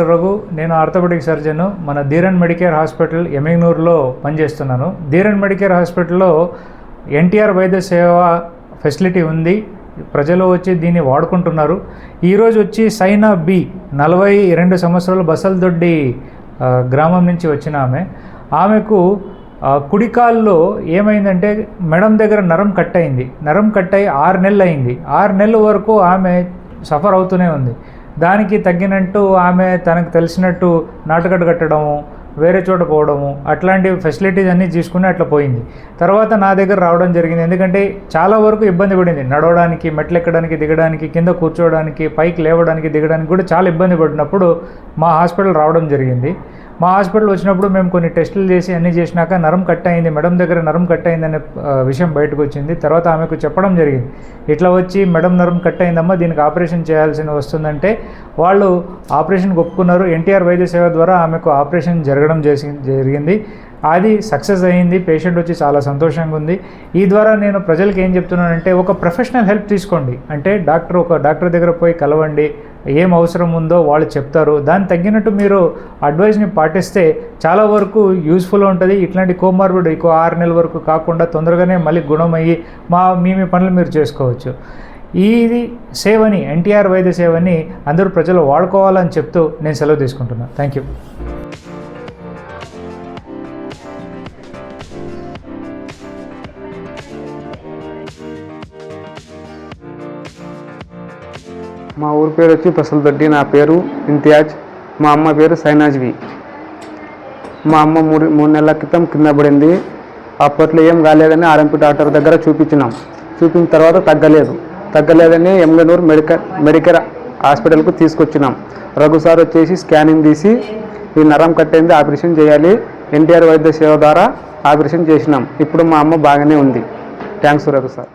రఘు నేను orthopaedic surgeon మన Dheeran Medicare hospital ఎమిగ్నూరులో పనిచేస్తున్నాను. ధీరన్ మెడికేర్ హాస్పిటల్లో ఎన్టీఆర్ వైద్య సేవ ఫెసిలిటీ ఉంది. ప్రజలు వచ్చి దీన్ని వాడుకుంటున్నారు. ఈరోజు వచ్చి సైనా బి నలభై రెండు సంవత్సరాలు బసల్దొడ్డి గ్రామం నుంచి వచ్చిన ఆమె. ఆమెకు కుడికాల్లో ఏమైందంటే మెడం దగ్గర నరం కట్ అయింది. నరం కట్ అయి ఆరు నెలలు అయింది. ఆరు నెలల వరకు ఆమె సఫర్ అవుతూనే ఉంది. దానికి తగ్గినట్టు ఆమె తనకు తెలిసినట్టు నాటుకట్టు కట్టడము వేరే చోట పోవడము అట్లాంటి ఫెసిలిటీస్ అన్నీ తీసుకుని అట్లా పోయింది. తర్వాత నా దగ్గర రావడం జరిగింది. ఎందుకంటే చాలా వరకు ఇబ్బంది పడింది. నడవడానికి మెట్లు ఎక్కడానికి దిగడానికి కింద కూర్చోవడానికి పైకి లేవడానికి దిగడానికి కూడా చాలా ఇబ్బంది పడినప్పుడు మా హాస్పిటల్ రావడం జరిగింది. మా హాస్పిటల్ వచ్చినప్పుడు మేము కొన్ని టెస్టులు చేసి అన్నీ చేసినాక నరం కట్ అయింది మెడం దగ్గర నరం కట్ అయిందనే విషయం బయటకు వచ్చింది. తర్వాత ఆమెకు చెప్పడం జరిగింది. ఇట్లా వచ్చి మెడం నరం కట్ అయిందమ్మా దీనికి ఆపరేషన్ చేయాల్సిన వస్తుందంటే వాళ్ళు ఆపరేషన్కి ఒప్పుకున్నారు. ఎన్టీఆర్ వైద్య సేవ ద్వారా ఆమెకు ఆపరేషన్ జరగడం చేసి జరిగింది. అది సక్సెస్ అయ్యింది పేషెంట్ వచ్చి చాలా సంతోషంగా ఉంది. ఈ ద్వారా నేను ప్రజలకు ఏం చెప్తున్నానంటే ఒక ప్రొఫెషనల్ హెల్ప్ తీసుకోండి. అంటే డాక్టర్ ఒక డాక్టర్ దగ్గర పోయి కలవండి ఏం అవసరం ఉందో వాళ్ళు చెప్తారు. దాన్ని తగ్గినట్టు మీరు అడ్వైస్ని పాటిస్తే చాలా వరకు యూస్ఫుల్ ఉంటుంది. ఇట్లాంటి కోమార్బిడ్ ఎక్కువ ఆరు నెలల వరకు కాకుండా తొందరగానే మళ్ళీ గుణమయ్యి మా మీ మీ పనులు మీరు చేసుకోవచ్చు. ఇది సేవని ఎన్టీఆర్ వైద్య సేవని అందరూ ప్రజలు వాడుకోవాలని చెప్తూ నేను సెలవు తీసుకుంటున్నాను థ్యాంక్ యూ మా ఊరి పేరు వచ్చి పసలదొడ్డి నా పేరు ఇంతియాజ్ మా అమ్మ పేరు సైనాజ్వి మా అమ్మ మూడు మూడు నెలల క్రితం కింద పడింది. అప్పట్లో ఏం కాలేదని ఆర్ఎంపీ డాక్టర్ దగ్గర చూపించినాం. చూపించిన తర్వాత తగ్గలేదు. తగ్గలేదని ఎమ్మెనూరు మెడికల్ మెడికల్ హాస్పిటల్కు తీసుకొచ్చినాం. రఘు సార్ వచ్చేసి స్కానింగ్ తీసి ఈ నరం కట్టేంది ఆపరేషన్ చేయాలి. ఎన్టీఆర్ వైద్య సేవ ద్వారా ఆపరేషన్ చేసినాం. ఇప్పుడు మా అమ్మ బాగానే ఉంది. Thanks Raghu sir.